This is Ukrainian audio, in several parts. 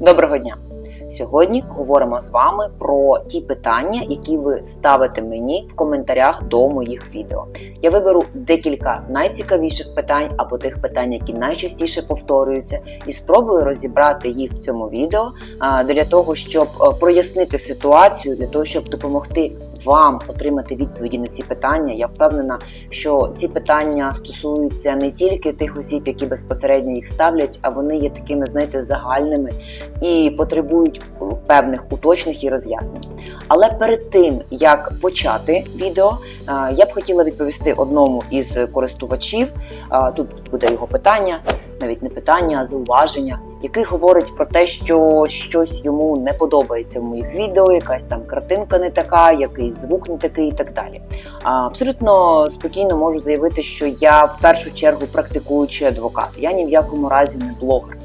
Доброго дня! Сьогодні говоримо з вами про ті питання, які ви ставите мені в коментарях до моїх відео. Я виберу декілька найцікавіших питань або тих питань, які найчастіше повторюються, і спробую розібрати їх в цьому відео для того, щоб е, прояснити ситуацію, для того, щоб допомогти вам отримати відповіді на ці питання. Я впевнена, що ці питання стосуються не тільки тих осіб, які безпосередньо їх ставлять, а вони є такими, знаєте, загальними і потребують певних уточних і роз'яснень. Але перед тим як почати відео, е, я б хотіла відповісти одному із користувачів. Е, Тут буде його питання, навіть не питання, а зауваження, який говорить про те, що щось йому не подобається в моїх відео, якась там картинка не така, якийсь звук не такий і так далі. А, Абсолютно спокійно можу заявити, що я в першу чергу практикуючий адвокат. Я ні в якому разі не блогер.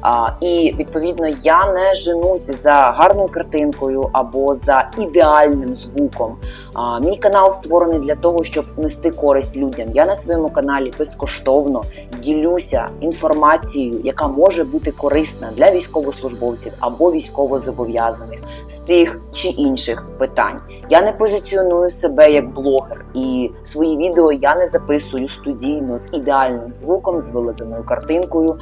А, і відповідно я не женусь за гарною картинкою або за ідеальним звуком. А, мій канал створений для того, щоб нести користь людям. Я на своєму каналі безкоштовно ділюся інформацією, яка може бути корисна для військовослужбовців або військовозобов'язаних з тих чи інших питань. Я не позиціоную себе як блогер, і свої відео я не записую студійно з ідеальним звуком, з вилазеною картинкою,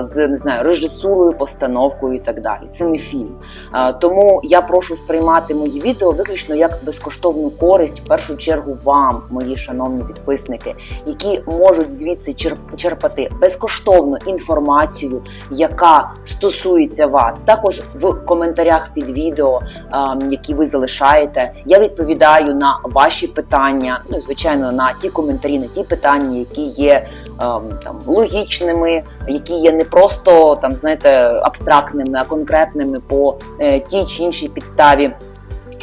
з не знаю, режисурою, постановкою і так далі. Це не фільм. Тому я прошу сприймати мої відео виключно як безкоштовну користь, в першу чергу вам, мої шановні підписники, які можуть звідси черп- черпати безкоштовну інформацію, яка стосується вас. Також в коментарях під відео, які ви залишаєте, я відповідаю на ваші питання. Ну, звичайно, на ті коментарі, на ті питання, які є ем, там логічними, які є не просто там, знаєте, абстрактними, а конкретними по е, тій чи іншій підставі.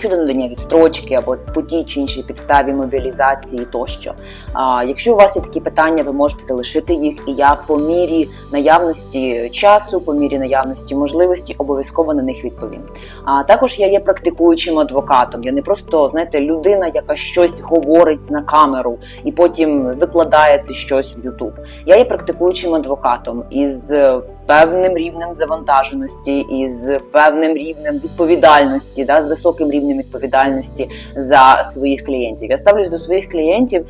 Щодо надання відстрочки або по тій чи іншій підставі мобілізації тощо. А, якщо у вас є такі питання, ви можете залишити їх, і я по мірі наявності часу, по мірі наявності можливості, обов'язково на них відповім. А також я є практикуючим адвокатом. Я не просто знаєте людина, яка щось говорить на камеру і потім викладає це щось в YouTube. Я є практикуючим адвокатом із певним рівнем завантаженості, із певним рівнем відповідальності, да, з високим рівнем відповідальності за своїх клієнтів. Я ставлюсь до своїх клієнтів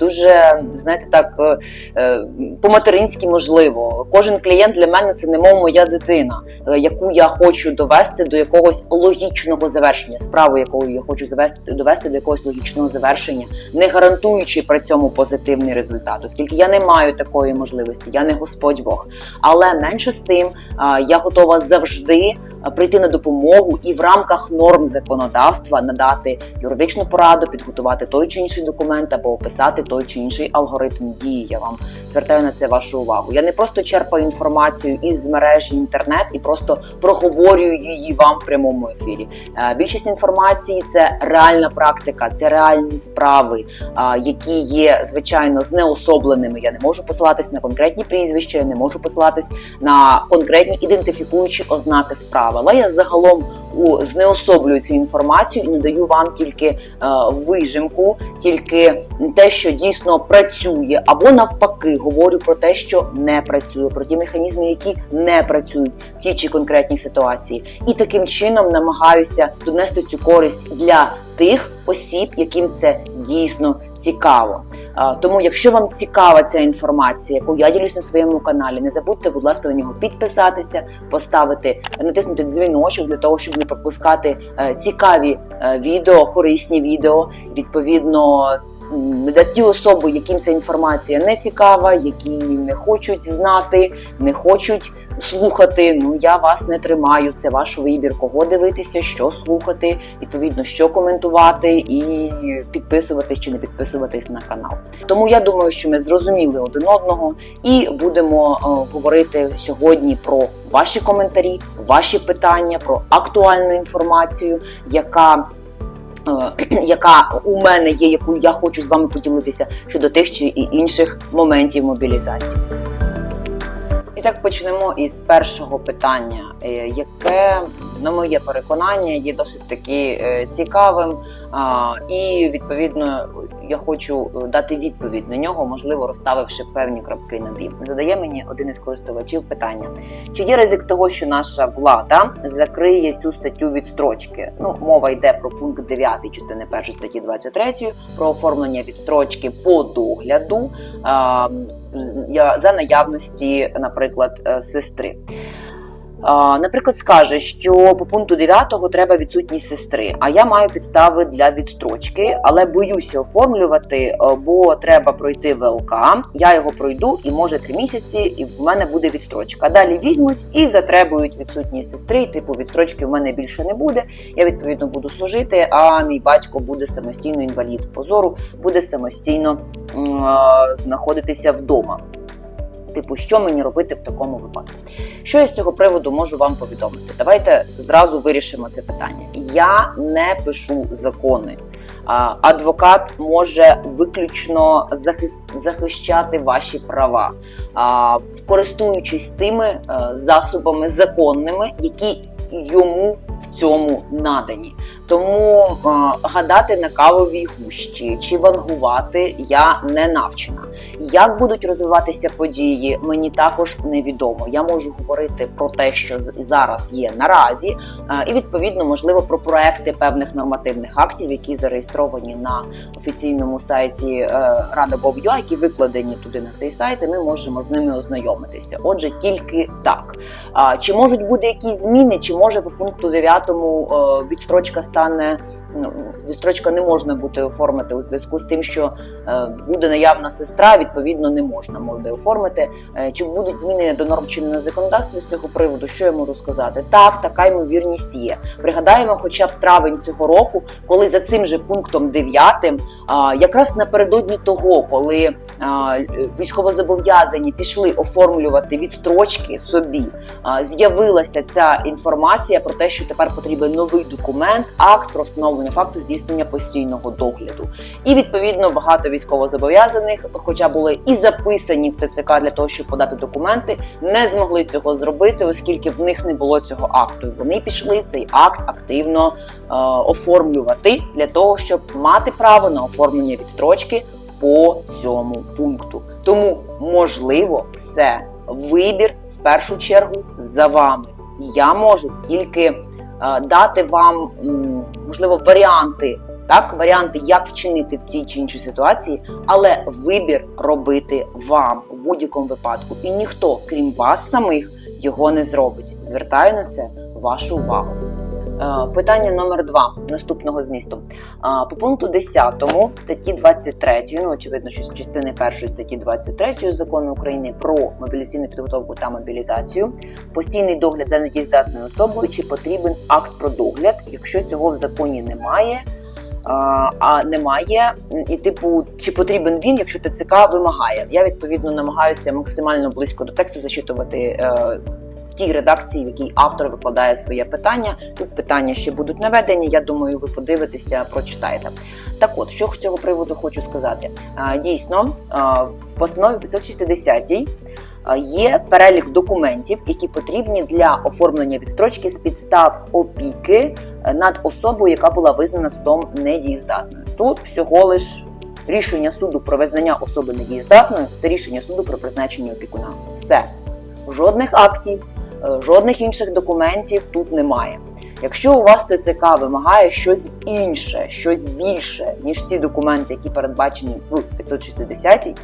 дуже, знаєте, так е, е, по-материнськи можливо. Кожен клієнт для мене це немов моя дитина, е, яку я хочу довести до якогось логічного завершення, справу, якою я хочу завести довести до якогось логічного завершення, не гарантуючи при цьому позитивний результат, оскільки я не маю такої можливості, я не Господь Бог. Але менше з тим я готова завжди прийти на допомогу і в рамках норм законодавства надати юридичну пораду, підготувати той чи інший документ або описати той чи інший алгоритм дії. Я вам звертаю на це вашу увагу. Я не просто черпаю інформацію із мережі інтернет і просто проговорюю її вам в прямому ефірі. Е, Більшість інформації це реальна практика, це реальні справи, які є звичайно знеособленими. Я не можу посилатись на конкретні прізвища, я не можу посилатись на конкретні ідентифікуючі ознаки справи. Але я загалом знеособлюю цю інформацію і надаю вам тільки е, вижимку, тільки те, що дійсно працює, або навпаки, говорю про те, що не працює, про ті механізми, які не працюють в тій чи конкретній ситуації, і таким чином намагаюся донести цю користь для тих осіб, яким це дійсно цікаво. Тому, якщо вам цікава ця інформація, яку я ділюсь на своєму каналі, не забудьте, будь ласка, на нього підписатися, поставити, натиснути дзвіночок для того, щоб не пропускати е, цікаві е, відео, корисні відео. Відповідно, ті особи, яким ця інформація не цікава, які не хочуть знати, не хочуть слухати. Ну я вас не тримаю. Це ваш вибір, кого дивитися, що слухати, відповідно, що коментувати і підписуватись чи не підписуватись на канал. Тому я думаю, що ми зрозуміли один одного і будемо е, говорити сьогодні про ваші коментарі, ваші питання, про актуальну інформацію, яка яка у мене є, яку я хочу з вами поділитися щодо тих чи інших моментів мобілізації. І так почнемо із першого питання, е, яке на моє переконання, є досить таки е, цікавим. І відповідно я хочу е, дати відповідь на нього, можливо, розставивши певні крапки над «і». Задає мені один із користувачів питання: чи є ризик того, що наша влада закриє цю статтю відстрочки? Ну, мова йде про пункт 9 частини 1 статті 23 про оформлення відстрочки по догляду за наявності, наприклад, е, сестри. Наприклад, скаже, що по пункту 9 треба відсутність сестри, а я маю підстави для відстрочки, але боюся оформлювати, е, бо треба пройти ВЛК. Я його пройду, і може три місяці, і в мене буде відстрочка. Далі візьмуть і затребують відсутність сестри. Типу відстрочки в мене більше не буде. Я відповідно буду служити. А мій батько буде самостійно інвалід позору, буде самостійно знаходитися вдома. Типу, що мені робити в такому випадку? Що я з цього приводу можу вам повідомити? Давайте зразу вирішимо це питання. Я не пишу закони. Адвокат може виключно захищати ваші права, користуючись тими е, засобами законними, які йому в цьому надані. Тому е, гадати на кавовій гущі чи вангувати я не навчена. Як будуть розвиватися події, мені також невідомо. Я можу говорити про те, що зараз є наразі, е, і відповідно можливо про проекти певних нормативних актів, які зареєстровані на офіційному сайті е, Рада Гов.ua, які викладені туди на цей сайт, і ми можемо з ними ознайомитися. Отже, тільки так. Чи можуть бути якісь зміни, чи може по пункту 9 е, відстрочка стане. Ну, Відстрочка не можна буде оформити у зв'язку з тим, що е, буде наявна сестра, відповідно не можна буде оформити. Е, Чи будуть зміни до норм чинного законодавства з цього приводу? Що я можу сказати? Так, така ймовірність є. Пригадаємо, хоча б травень цього року, коли за цим же пунктом 9, якраз напередодні того, коли військовозобов'язані пішли оформлювати відстрочки собі, з'явилася ця інформація про те, що тепер потрібен новий документ, акт про встановлення факту здійснення постійного догляду. І відповідно багато військовозобов'язаних, хоча були і записані в ТЦК для того, щоб подати документи, не змогли цього зробити, оскільки в них не було цього акту. Вони пішли цей акт активно е, оформлювати для того, щоб мати право на оформлення відстрочки по цьому пункту. Тому можливо, все вибір в першу чергу за вами. Я можу тільки е, дати вам можливо варіанти. Так, варіанти, як вчинити в тій чи іншій ситуації, але вибір робити вам у будь-якому випадку, і ніхто, крім вас самих, його не зробить. Звертаю на це вашу увагу. Е, Питання номер два наступного змісту. По пункту 10 статті 23, ну очевидно, що з частини першої статті 23 закону України про мобілізаційну підготовку та мобілізацію, постійний догляд за недієздатною особою, чи потрібен акт про догляд, якщо цього в законі немає. А, а немає, і типу, чи потрібен він, якщо ТЦК вимагає. Я відповідно намагаюся максимально близько до тексту зачитувати е, тій редакції, в якій автор викладає своє питання. Тут питання ще будуть наведені. Я думаю, ви подивитеся, прочитаєте. Так от, що з цього приводу хочу сказати. Дійсно, в постанові 560 а, є перелік документів, які потрібні для оформлення відстрочки з підстав опіки е, над особою, яка була визнана судом недієздатною. Тут всього лиш рішення суду про визнання особи недієздатною та рішення суду про призначення опікуна. Все. Жодних актів, жодних інших документів тут немає. Якщо у вас ТЦК вимагає щось інше, щось більше, ніж ці документи, які передбачені в 560, е,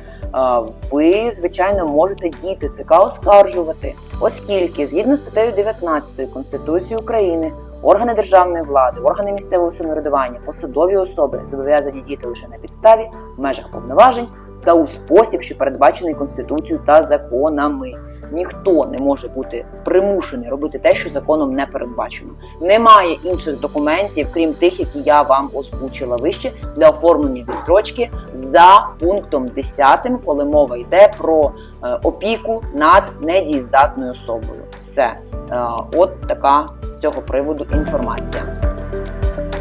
ви, звичайно, можете дії ТЦК оскаржувати, оскільки згідно статтею 19 Конституції України органи державної влади, органи місцевого самоврядування, посадові особи зобов'язані діяти лише на підставі, в межах повноважень та у спосіб, що передбачений Конституцією та законами. Ніхто не може бути примушений робити те, що законом не передбачено. Немає інших документів, крім тих, які я вам озвучила вище, для оформлення відстрочки за пунктом 10, коли мова йде про е, опіку над недієздатною особою. Все, Е, от така з цього приводу інформація.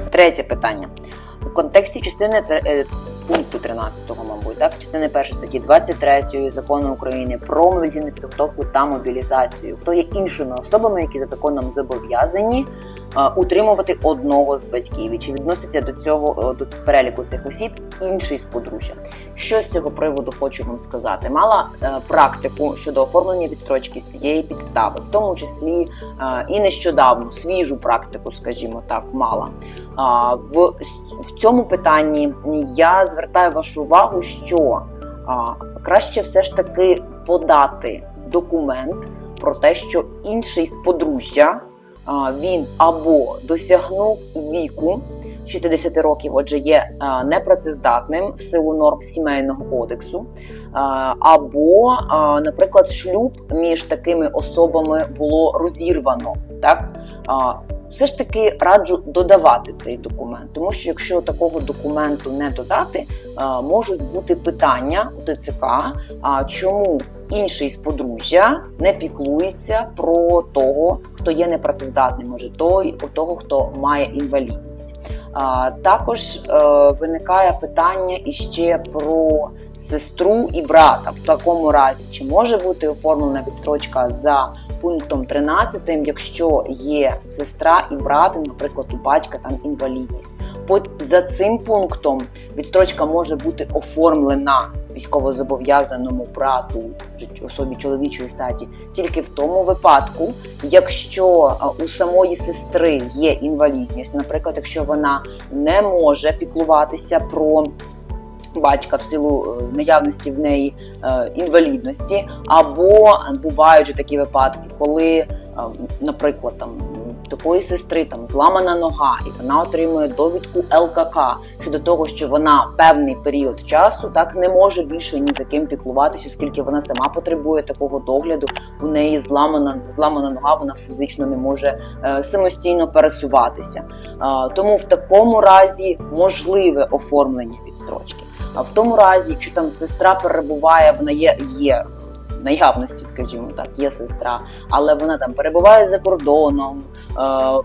Третє питання. У контексті частини е, пункту 13, мабуть, так, частини першої статті 23 закону України про мобілізаційну підготовку та мобілізацію, хто є іншими особами, які за законом зобов'язані утримувати одного з батьків, і чи відноситься до цього до переліку цих осіб інший з подружжя. Що з цього приводу хочу вам сказати? Мала е, практику щодо оформлення відстрочки з цієї підстави, в тому числі і нещодавно свіжу практику, скажімо так, мала. В, в цьому питанні я звертаю вашу увагу, що а, краще все ж таки подати документ про те, що інший з подружжя а, він або досягнув віку 60 років, отже, є а, непрацездатним в силу норм сімейного кодексу, а, або, а, наприклад, шлюб між такими особами було розірвано. Так А, все ж таки раджу додавати цей документ, тому що якщо такого документу не додати, можуть бути питання у ТЦК, а чому інший з подружжя не піклується про того, хто є непрацездатним, може той у того, хто має інвалідність. Також е, виникає питання іще про сестру і брата. В такому разі, чи може бути оформлена відстрочка за пунктом 13, якщо є сестра і брат, і, наприклад, у батька там інвалідність. За цим пунктом відстрочка може бути оформлена військовозобов'язаному брату особі чоловічої статі тільки в тому випадку, якщо у самої сестри є інвалідність, наприклад, якщо вона не може піклуватися про батька в силу е, наявності в неї е, інвалідності, або бувають же такі випадки, коли, е, наприклад, там такої сестри там зламана нога, і вона отримує довідку ЛКК щодо того, що вона певний період часу так не може більше ні за ким піклуватися, оскільки вона сама потребує такого догляду. У неї зламана зламана нога, вона фізично не може е, самостійно пересуватися. Е, тому в такому разі можливе оформлення відстрочки. А в тому разі, якщо там сестра перебуває, вона є є наявності, скажімо так, є сестра, але вона там перебуває за кордоном, е,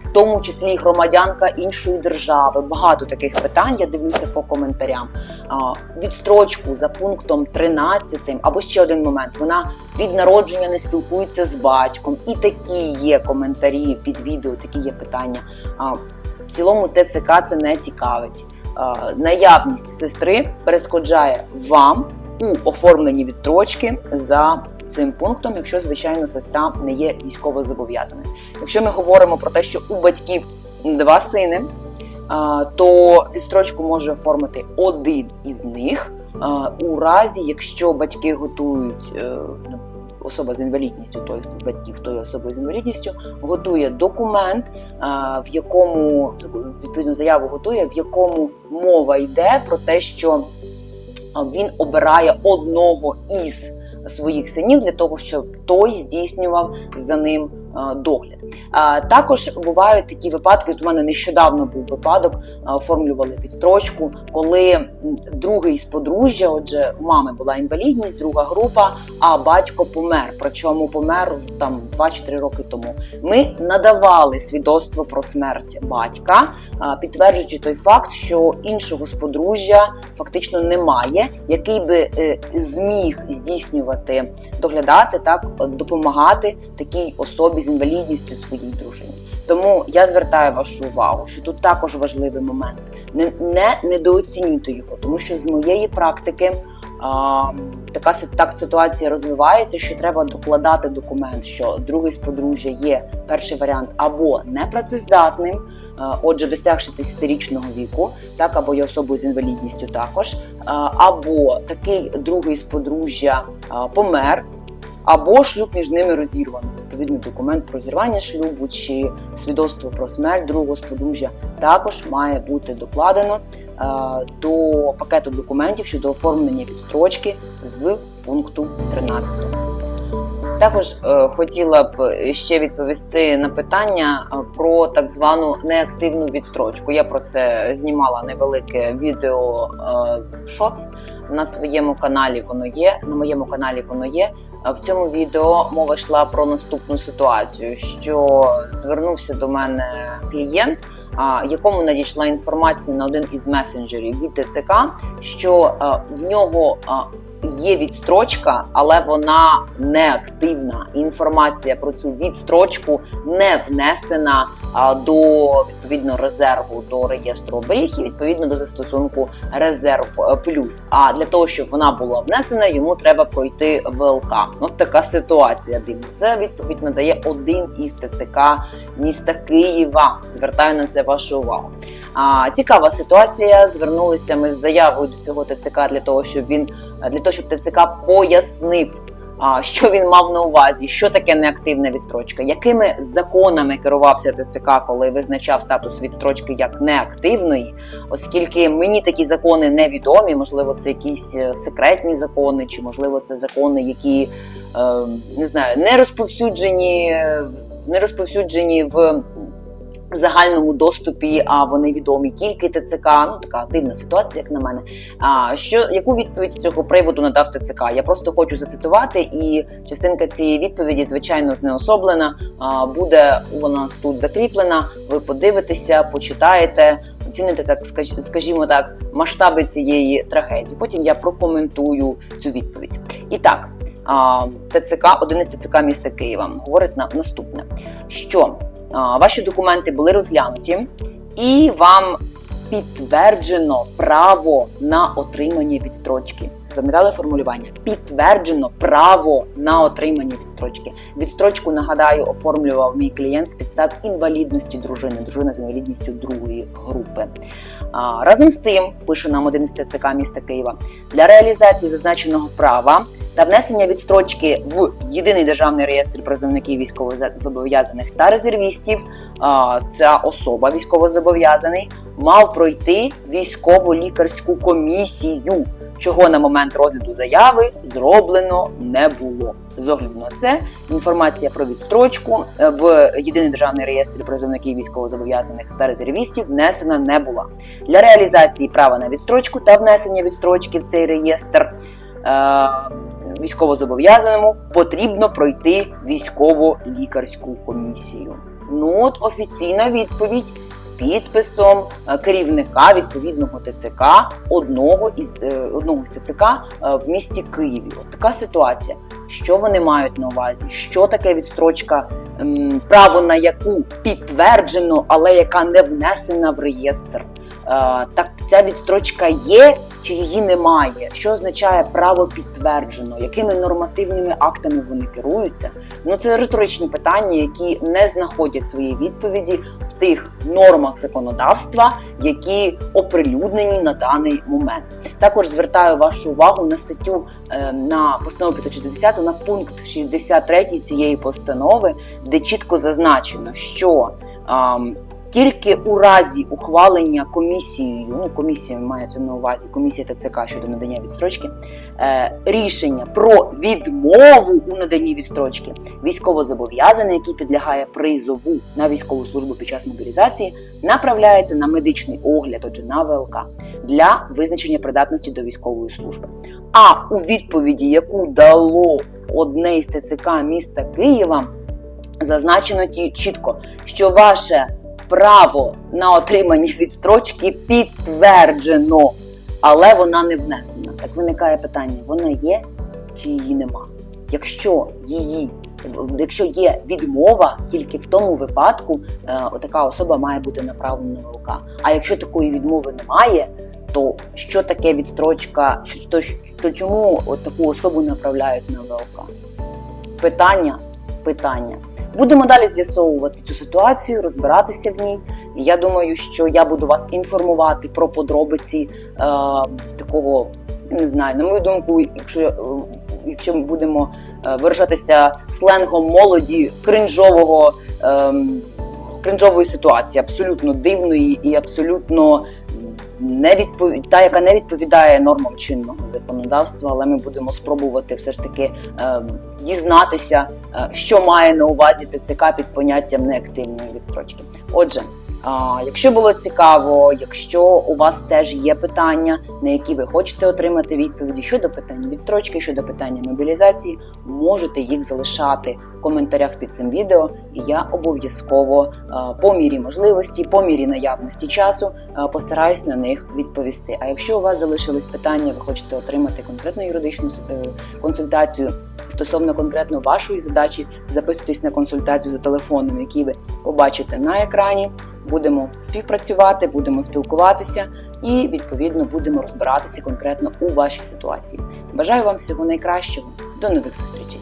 в тому числі громадянка іншої держави. Багато таких питань я дивлюся по коментарям. Е, Відстрочку за пунктом 13, або ще один момент. Вона від народження не спілкується з батьком. І такі є коментарі під відео, такі є питання. А, В цілому ТЦК це не цікавить. Е, Наявність сестри перешкоджає вам у оформленні відстрочки за цим пунктом, якщо звичайно сестра не є військово зобов'язаною. Якщо ми говоримо про те, що у батьків два сини, то відстрочку може оформити один із них у разі, якщо батьки готують. Особа з інвалідністю, той з батьків тої особи з інвалідністю, готує документ, в якому відповідну заяву готує, в якому мова йде про те, що він обирає одного із своїх синів для того, щоб той здійснював за ним догляд. Також бувають такі випадки. У мене нещодавно був випадок, оформлювали відстрочку, коли другий з подружжя, отже, у мами була інвалідність, друга група, а батько помер. Причому помер там 2-3 роки тому. Ми надавали свідоцтво про смерть батька, підтверджуючи той факт, що іншого з подружжя фактично немає, який би е, зміг здійснювати, доглядати, так допомагати такій особі з інвалідністю своїй дружині. Тому я звертаю вашу увагу, що тут також важливий момент. Не, не недооцінюйте його, тому що з моєї практики а, така так ситуація розвивається, що треба докладати документ, що другий з подружжя є перший варіант або непрацездатним, а, отже, досяг 60-річного віку, так або є особою з інвалідністю також, а, або такий другий з подружжя а, помер. Або шлюб між ними розірвано. Відповідно, документ про зірвання шлюбу чи свідоцтво про смерть другого сподружжя також має бути докладено е, до пакету документів щодо оформлення відстрочки з пункту 13. Також е, хотіла б ще відповісти на питання е, про так звану неактивну відстрочку. Я про це знімала невелике відео е, шоц на своєму каналі. Воно є. На моєму каналі воно є. Е, В цьому відео мова йшла про наступну ситуацію: що звернувся до мене клієнт якому надійшла інформація на один із месенджерів від ТЦК, що в нього є відстрочка, але вона не активна. Інформація про цю відстрочку не внесена до відповідно резерву до реєстру оберіг і відповідно до застосунку резерв е, плюс. А для того, щоб вона була внесена, йому треба пройти ВЛК. От така ситуація дивна. Це відповідь надає один із ТЦК міста Києва. Звертаю на це вашу увагу. А, цікава ситуація. Звернулися ми з заявою до цього ТЦК для того, щоб він для того, щоб ТЦК пояснив. а, Що він мав на увазі, що таке неактивна відстрочка, якими законами керувався ТЦК, коли визначав статус відстрочки як неактивної, оскільки мені такі закони невідомі, можливо, це якісь е, секретні закони, чи можливо це закони, які е, не знаю, не розповсюджені, е, не розповсюджені в загальному доступі, а вони відомі тільки ТЦК. Ну така дивна ситуація, як на мене. А що яку відповідь з цього приводу надав ТЦК? Я просто хочу зацитувати, і частинка цієї відповіді, звичайно, знеособлена. А, буде у нас тут закріплена. Ви подивитеся, почитаєте. Оціните так, скажімо так, масштаби цієї трагедії. Потім я прокоментую цю відповідь. І так, ТЦК, один із ТЦК міста Києва, говорить на наступне, що ваші документи були розглянуті, і вам підтверджено право на отримання відстрочки. Запам'ятали формулювання? Підтверджено право на отримання відстрочки. Відстрочку, нагадаю, оформлював мій клієнт з підстав інвалідності дружини, дружина з інвалідністю другої групи. А, разом з тим, пише нам один із ТЦК міста Києва, для реалізації зазначеного права та внесення відстрочки в єдиний державний реєстр призовників військовозобов'язаних та резервістів. Ця особа військовозобов'язаний мав пройти військово-лікарську комісію, чого на момент розгляду заяви зроблено не було. З огляду на це інформація про відстрочку е, в єдиний державний реєстр призовників військовозобов'язаних та резервістів внесена не була. Для реалізації права на відстрочку та внесення відстрочки в цей реєстр е, військовозобов'язаному потрібно пройти військово-лікарську комісію. Ну от офіційна відповідь підписом е, керівника відповідного ТЦК одного із е, одного з ТЦК е, в місті Києві. От така ситуація. Що вони мають на увазі? Що таке відстрочка, право на яку підтверджено, але яка не внесена в реєстр? Так ця відстрочка є чи її немає? Що означає право підтверджено? Якими нормативними актами вони керуються? Ну це риторичні питання, які не знаходять свої відповіді в тих нормах законодавства, які оприлюднені на даний момент. Також звертаю вашу увагу на статтю е, на постанову 560, на пункт 63 цієї постанови, де чітко зазначено, що тільки у разі ухвалення комісією, ну комісія мається на увазі комісія ТЦК щодо надання відстрочки, е, рішення про відмову у наданні відстрочки військовозобов'язаний, який підлягає призову на військову службу під час мобілізації, направляється на медичний огляд, отже на ВЛК для визначення придатності до військової служби. А у відповіді, яку дало одне із ТЦК міста Києва, зазначено ті- чітко, що ваше право на отримання відстрочки підтверджено, але вона не внесена. Так виникає питання: вона є чи її нема? Якщо її Якщо є відмова, тільки в тому випадку е, така особа має бути направлена на ВЛК. А якщо такої відмови немає, то що таке відстрочка? То, то чому от таку особу направляють на ВЛК? Питання, питання. Будемо далі з'ясовувати цю ситуацію, розбиратися в ній. І я думаю, що я буду вас інформувати про подробиці е, такого, не знаю, на мою думку, якщо, е, якщо ми будемо е, виражатися сленгом молоді кринжового. ем, кринжової ситуації, абсолютно дивної і абсолютно не відпов... та, яка не відповідає нормам чинного законодавства, але ми будемо спробувати все ж таки е, дізнатися, е, що має на увазі ТЦК під поняттям неактивної відстрочки. Отже, якщо було цікаво, якщо у вас теж є питання, на які ви хочете отримати відповіді щодо питання відстрочки, щодо питання мобілізації, можете їх залишати в коментарях під цим відео, і я обов'язково по мірі можливості, по мірі наявності часу а, постараюсь на них відповісти. А якщо у вас залишились питання, ви хочете отримати конкретну юридичну е, консультацію стосовно конкретно вашої задачі, записуйтесь на консультацію за телефоном, який ви побачите на екрані. Будемо співпрацювати, будемо спілкуватися і відповідно будемо розбиратися конкретно у вашій ситуації. Бажаю вам всього найкращого. До нових зустрічей!